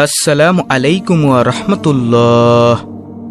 আসসালামু আলাইকুম রহমতুল্লাহ।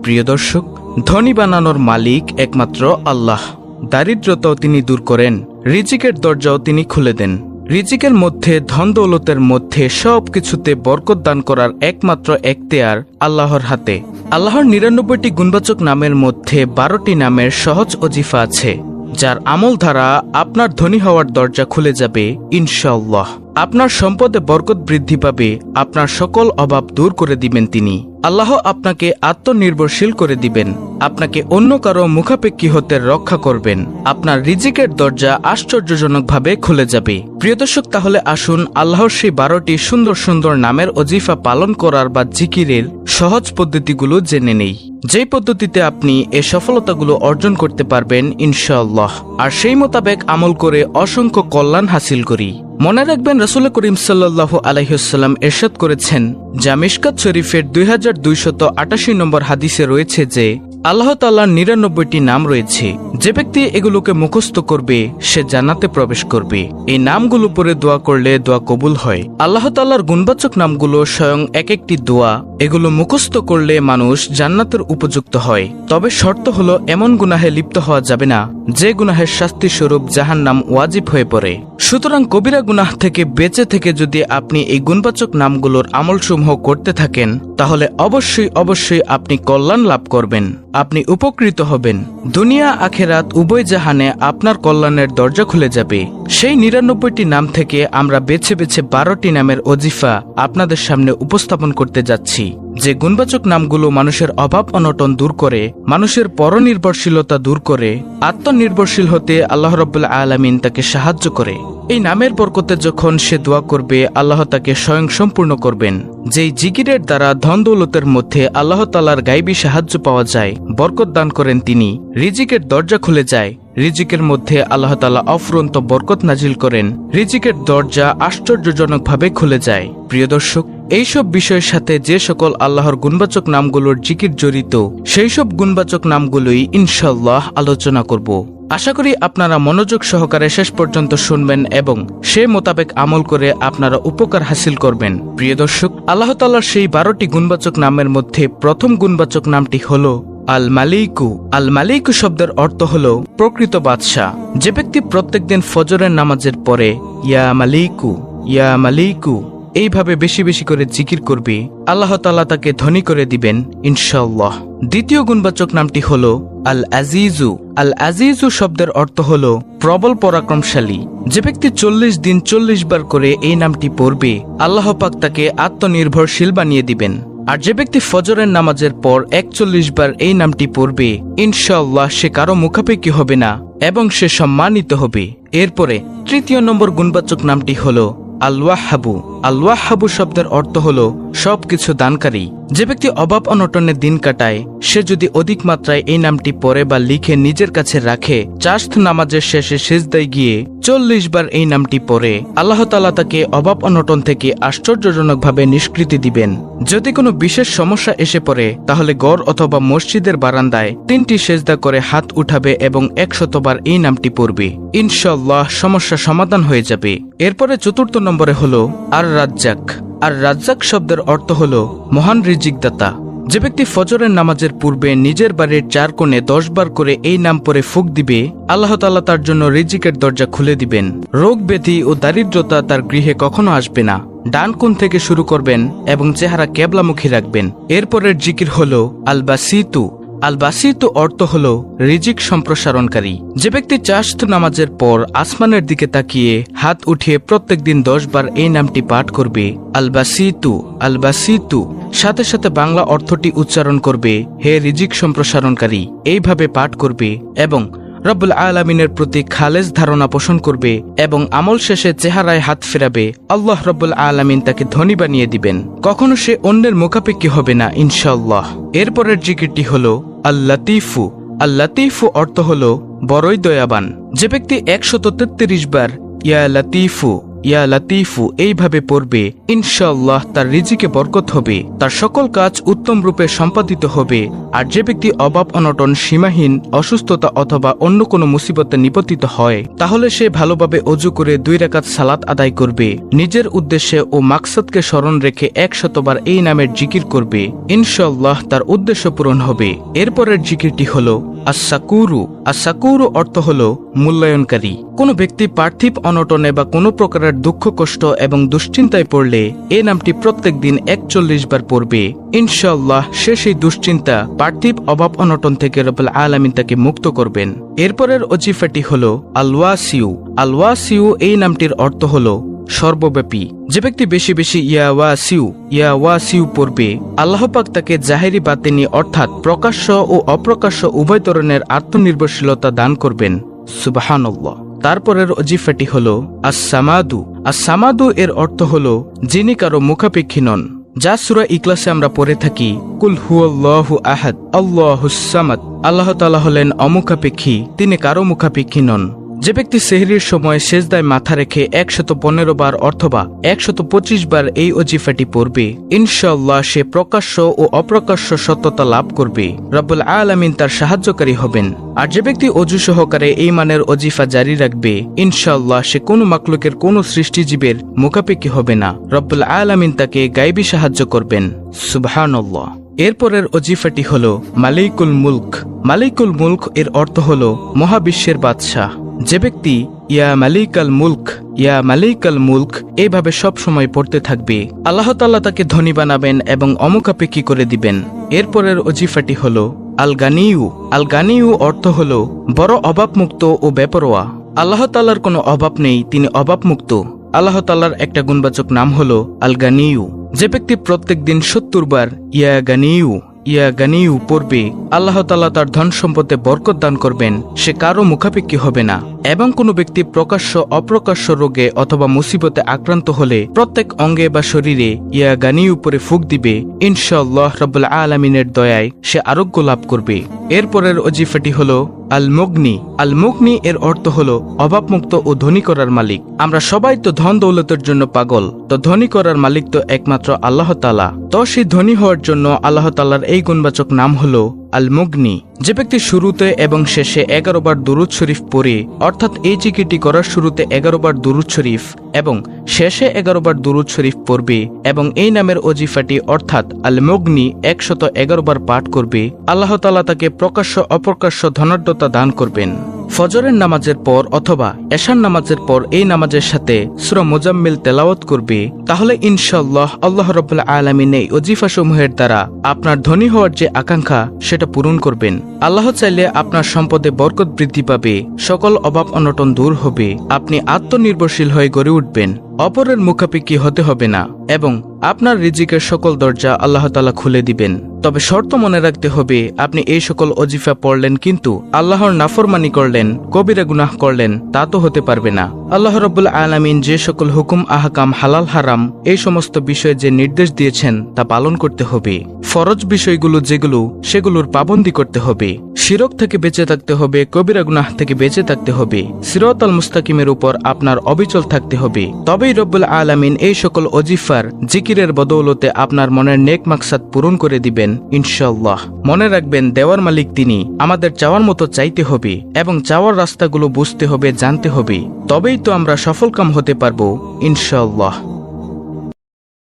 প্রিয় দর্শক, ধনী বানানোর মালিক একমাত্র আল্লাহ। দারিদ্রতাও তিনি দূর করেন, রিজিকের দরজাও তিনি খুলে দেন। রিজিকের মধ্যে ধন দৌলতের মধ্যে সব কিছুতে বরকত দান করার একমাত্র এখতেয়ার আল্লাহর হাতে। আল্লাহর নিরানব্বইটি গুণবাচক নামের মধ্যে বারোটি নামের সহজ অজিফা আছে। যার আমল দ্বারা আপনার ধনী হওয়ার দরজা খুলে যাবে ইনশাল্লাহ আপনার সম্পদে বরকত বৃদ্ধি পাবে, আপনার সকল অভাব দূর করে দিবেন তিনি। আল্লাহ আপনাকে আত্মনির্ভরশীল করে দিবেন, আপনাকে অন্য কারও মুখাপেক্ষী হতে রক্ষা করবেন। আপনার রিজিকের দরজা আশ্চর্যজনকভাবে খুলে যাবে। প্রিয় দর্শক, তাহলে আসুন আল্লাহর সেই বারোটি সুন্দর সুন্দর নামের অজিফা পালন করার বা জিকিরের সহজ পদ্ধতিগুলো জেনে নেই। যে পদ্ধতিতে আপনি এ সফলতাগুলো অর্জন করতে পারবেন, ইনশাআল্লাহ। আর সেই মোতাবেক আমল করে অসংখ্য কল্যাণ হাসিল করি। মনে রাখবেন, রসুল করিম সাল্লাহ আলহিহাল্লাম এরশাদ করেছেন, যা মিশকাত শরীফের দুই হাজার দুইশত আটাশি নম্বর হাদিসে রয়েছে যে আল্লাহ তাল্লাহর নিরানব্বইটি নাম রয়েছে। যে ব্যক্তি এগুলোকে মুখস্থ করবে, সে জান্নাতে প্রবেশ করবে। এই নামগুলো পরে দোয়া করলে দোয়া কবুল হয়। আল্লাহ তাল্লাহর গুণবাচক নামগুলো স্বয়ং এক একটি দোয়া। এগুলো মুখস্থ করলে মানুষ জান্নাতের উপযুক্ত হয়। তবে শর্ত হলো, এমন গুনাহে লিপ্ত হওয়া যাবে না। যে গুনাহের শাস্তি স্বরূপ জাহান নাম ওয়াজিব হয়ে পড়ে। সুতরাং কবিরা গুনাহ থেকে বেঁচে থেকে যদি আপনি এই গুণবাচক নামগুলোর আমলসমূহ করতে থাকেন, তাহলে অবশ্যই অবশ্যই আপনি কল্যাণ লাভ করবেন। আপনি উপকৃত হবেন। দুনিয়া, আখেরাত উভয় জাহানে আপনার কল্যাণের দরজা খুলে যাবে। সেই নিরানব্বইটি নাম থেকে আমরা বেছে বেছে বারোটি নামের অজিফা আপনাদের সামনে উপস্থাপন করতে যাচ্ছি, যে গুণবাচক নামগুলো মানুষের অভাব অনটন দূর করে, মানুষের পরনির্ভরশীলতা দূর করে, আত্মনির্ভরশীল হতে আল্লাহ রব্বুল্লা আলমিন তাকে সাহায্য করে। এই নামের বরকতে যখন সে দোয়া করবে, আল্লাহ তাকে স্বয়ং সম্পূর্ণ করবেন। যেই জিকিরের দ্বারা ধন দৌলতের মধ্যে আল্লাহ তালার গাইবী সাহায্য পাওয়া যায়, বরকত দান করেন তিনি। রিজিকের দরজা খুলে যায় রিজিকের মধ্যে আল্লাহ তালা অফুরন্ত বরকত নাজিল করেন। রিজিকের দরজা আশ্চর্যজনকভাবে খুলে যায়। প্রিয় দর্শক, এইসব বিষয়ের সাথে যে সকল আল্লাহর গুণবাচক নামগুলোর জিকির জড়িত সেই সব গুণবাচক নামগুলোই ইনশাল্লাহ আলোচনা করব। আশা করি আপনারা মনোযোগ সহকারে শেষ পর্যন্ত শুনবেন এবং সে মোতাবেক আমল করে আপনারা উপকার হাসিল করবেন। প্রিয় দর্শক, আল্লাহ তাল্লার সেই বারোটি গুণবাচক নামের মধ্যে প্রথম গুণবাচক নামটি হল আল মালিকু আল মালিকু শব্দের অর্থ হল প্রকৃত বাদশাহ। যে ব্যক্তি প্রত্যেকদিন ফজরের নামাজের পরে, ইয়া মালিকু ইয়া মালিকু এইভাবে বেশি বেশি করে জিকির করবে, আল্লাহ তাল্লাহ তাকে ধনী করে দিবেন ইনশাল্লাহ দ্বিতীয় গুণবাচক নামটি হল আল আজিজু আল আজিজু শব্দের অর্থ হল প্রবল পরাক্রমশালী। যে ব্যক্তি চল্লিশ দিন চল্লিশ বার করে এই নামটি পড়বে, আল্লাহ পাক তাকে আত্মনির্ভরশীল বানিয়ে দিবেন। আর যে ব্যক্তি ফজরের নামাজের পর একচল্লিশ বার এই নামটি পড়বে ইনশাল্লাহ সে কারও মুখাপেক্ষি হবে না এবং সে সম্মানিত হবে। এরপরে তৃতীয় নম্বর গুণবাচক নামটি হল আলওয়াহাবু আলওয়াহাবু শব্দের অর্থ হল সবকিছু দানকারী। যে ব্যক্তি অভাব অনটনের দিন কাটায়, সে যদি অধিক মাত্রায় এই নামটি পড়ে বা লিখে নিজের কাছে রাখে চাস্ত নামাজের শেষে সেজদায় গিয়ে চল্লিশ বার এই নামটি পড়ে, আল্লাহ তালা তাকে অভাব অনটন থেকে আশ্চর্যজনকভাবে নিষ্কৃতি দিবেন। যদি কোনো বিশেষ সমস্যা এসে পড়ে, তাহলে গড় অথবা মসজিদের বারান্দায় তিনটি সেজদা করে হাত উঠাবে এবং একশতবার এই নামটি পড়বে। ইনশাল্লাহ সমস্যা সমাধান হয়ে যাবে। এরপরে চতুর্থ নম্বরে হল, আর রাজ্জাক। আর রাজ্জাক শব্দের অর্থ হল মহান রিজিকদাতা। যে ব্যক্তি ফজরের নামাজের পূর্বে নিজের বাড়ির চার কোণে দশ বার করে এই নাম পরে ফুক দিবে, আল্লাহ তাল্লাহ তার জন্য রিজিকের দরজা খুলে দিবেন। রোগ ব্যাধি ও দারিদ্রতা তার গৃহে কখনো আসবে না। ডান কোণ থেকে শুরু করবেন এবং চেহারা কেবলামুখী রাখবেন। এরপরের জিকির হল আলবা আলবাসিতু। আল বাসিত অর্থ হল রিজিক সম্প্রসারণকারী। যে ব্যক্তি চাষত নামাজের পর আসমানের দিকে তাকিয়ে হাত উঠিয়ে প্রত্যেক দিন দশ বার এই নামটি পাঠ করবে আল বাসিতু আল বাসিতু সাথে সাথে বাংলা অর্থটি উচ্চারণ করবে, হে রিজিক সম্প্রসারণকারী, এইভাবে পাঠ করবে এবং রব্বুল আলমিনের প্রতি খালেজ ধারণা পোষণ করবে এবং আমল শেষে চেহারায় হাত ফেরাবে, আল্লাহ রব্বুল আলমিন তাকে ধনী বানিয়ে দিবেন। কখনো সে অন্যের মুখাপেক্ষি হবে না ইনশাল্লাহ এরপরের জিকিরটি হল আল্লাতিফু। আল্লাতিফু অর্থ হল বড়ই দয়াবান। যে ব্যক্তি একশো তেত্রিশ বার ইয়া লাতিফু ইয়া লাতিফু, এইভাবে পড়বে, ইনশাআল্লাহ তার রিজিকে বরকত হবে, তার সকল কাজ উত্তম রূপে সম্পাদিত হবে, আর যে ব্যক্তি অভাব, অনটন, সীমাহীন, অসুস্থতা অথবা অন্য কোনো মুসিবতে নিপতিত হয়, তাহলে সে ভালোভাবে অজু করে দুই রাকাত সালাত আদায় করবে, নিজের উদ্দেশ্যে ও মাকসাদকে স্মরণ রেখে একশতবার এই নামের জিকির করবে ইনশাল্লাহ তার উদ্দেশ্য পূরণ হবে, এরপরের জিকিরটি হল আসাকুরু আসাকুরু অর্থ হল, মূল্যায়নকারী, কোনো ব্যক্তি পার্থিব, অনটনে বা কোনো প্রকারের দুঃখ, কষ্ট এবং দুশ্চিন্তায় পড়লে এই নামটি প্রত্যেক দিন একচল্লিশ বার পড়বে। ইনশাআল্লাহ সে সেই দুশ্চিন্তা পার্থিব অভাব অনটন থেকে রবুল আলমিন তাকে মুক্ত করবেন। এরপরের অজিফাটি হল আলওয়াসিউ। আলওয়াসিউ এই নামটির অর্থ হল সর্বব্যাপী। যে ব্যক্তি বেশি বেশি ইয়া ওয়া সিউ ইয়া ওয়া সিউ পড়বে, আল্লাহ পাক তাকে জাহেরি বাতেনি অর্থাৎ প্রকাশ্য ও অপ্রকাশ্য উভয় ধরনের আত্মনির্ভরশীলতা দান করবেন। সুবাহানল্লাহ। তারপরের অজিফাটি হল আসামাদু আসামাদু এর অর্থ হল, যিনি কারও মুখাপেক্ষী নন। যা সুরা ইকলাসে আমরা পড়ে থাকি, কুল হুয়াল্লাহু আহাদ আল্লাহুসামাদ আল্লাহ তালা হলেন অমুখাপেক্ষী, তিনি কারও মুখাপেক্ষী নন। যে ব্যক্তি সেহরির সময় সেজদায় মাথা রেখে একশত পনেরো বার অথবা একশত পঁচিশ বার এই অজিফাটি পড়বে। ইনশাল্লাহ সে প্রকাশ্য ও অপ্রকাশ্য সত্যতা লাভ করবে। রব্বুল আলামিন তার সাহায্যকারী হবেন। আর যে ব্যক্তি অজু সহকারে এই মানের অজিফা জারি রাখবে ইনশাল্লাহ সে কোনো মাকলুকের কোনো সৃষ্টিজীবের মুখাপেক্ষি হবে না। রব্বুল আলামিন তাকে গাইবী সাহায্য করবেন। সুবহানাল্লাহ। এরপরের অজিফাটি হল মালিকুল মুলক। মালিকুল মুলক এর অর্থ হল মহাবিশ্বের বাদশাহ। যে ব্যক্তি, ইয়া মালিক আল মুলক, ইয়া মালিক আল মুলক এইভাবে সব সময় পড়তে থাকবে। আল্লাহ তাল্লাহ তাকে ধনী বানাবেন এবং অমুখাপেক্ষি করে দিবেন? এরপরের অজিফাটি হল আল গানিউ আল গানিউ অর্থ হল, বড় অভাবমুক্ত ও বেপরোয়া। আল্লাহ তাল্লার কোনো অভাব নেই, তিনি অভাবমুক্ত। আল্লাহ তাল্লার একটা গুণবাচক নাম হল আল গানিউ যে ব্যক্তি প্রত্যেক দিন সত্তর বার ইয়া গানিউ। ইয়া গানিউ পড়বে আল্লাহ তার ধন সম্পদে বরকত দান করবেন, সে কারও মুখাপেক্ষি হবে না। এবং কোনো ব্যক্তি প্রকাশ্য, অপ্রকাশ্য রোগে অথবা মুসিবতে আক্রান্ত হলে প্রত্যেক অঙ্গে বা শরীরে ইয়া গানি উপরে ফুক দিবে। ইনশাল্লাহ রব্বুল আলমিনের দয়ায় সে আরোগ্য লাভ করবে। এরপরের অজিফাটি হল আল মগ্নি আল মগ্নি এর অর্থ হল অভাবমুক্ত ও ধনী করার মালিক। আমরা সবাই তো ধন দৌলতের জন্য পাগল। তো ধনী করার মালিক তো একমাত্র আল্লাহ তালা তো সেই ধনী হওয়ার জন্য আল্লাহ তালার এই গুণবাচক নাম হল আল মুগনি যে ব্যক্তি শুরুতে এবং শেষে এগারো বার দুরুদ শরীফ পড়ে, অর্থাৎ এই চিকিটি করার শুরুতে এগারো বার দুরুদ শরীফ এবং শেষে এগারো বার দুরুদ শরীফ পড়বে এবং এই নামের অজিফাটি অর্থাৎ আল মুগনি একশত এগারো বার পাঠ করবে। আল্লাহ তালা তাকে প্রকাশ্য অপ্রকাশ্য ধনাঢ্যতা দান করবেন। ফজরের নামাজের পর অথবা এশার নামাজের পর এই নামাজের সাথে সুরা মোজাম্মিল তেলাওয়াত করবে, তাহলে ইনশাল্লাহ আল্লাহ রবুল্লা আলমিন এই অজিফাসমূহের দ্বারা আপনার ধনী হওয়ার যে আকাঙ্ক্ষা, সেটা পূরণ করবেন। আল্লাহ চাইলে আপনার সম্পদে বরকত বৃদ্ধি পাবে, সকল অভাব অনটন দূর হবে, আপনি আত্মনির্ভরশীল হয়ে গড়ে উঠবেন। অপরের মুখাপেক্ষি হতে হবে না, এবং আপনার রিজিকের সকল দরজা আল্লাহ তালা খুলে দিবেন। তবে শর্ত মনে রাখতে হবে, আপনি এই সকল অজিফা পড়লেন কিন্তু আল্লাহর নাফরমানি করলেন, কবিরা গুনাহ করলেন, তা তো হতে পারবে না। আল্লাহ রব্বুল আলামিন যে সকল হুকুম, আহকাম, হালাল, হারাম, এই সমস্ত বিষয়ে যে নির্দেশ দিয়েছেন, তা পালন করতে হবে। ফরজ বিষয়গুলো যেগুলো, সেগুলোর পাবন্দি করতে হবে। শিরক থেকে বেঁচে থাকতে হবে, কবিরা গুনাহ থেকে বেঁচে থাকতে হবে। সিরত আল মুস্তাকিমের উপর আপনার অবিচল থাকতে হবে। তবেই রব্বুল আলামিন এই সকল অজিফার, জিকিরের বদৌলতে আপনার মনের নেক মাকসাদ পূরণ করে দিবেন ইনশাল্লাহ মনে রাখবেন, দেওয়ার মালিক তিনি। আমাদের চাওয়ার মতো চাইতে হবে এবং চাওয়ার রাস্তাগুলো বুঝতে হবে, জানতে হবে। তবেই তো আমরা সফলকাম হতে পারব ইনশাল্লাহ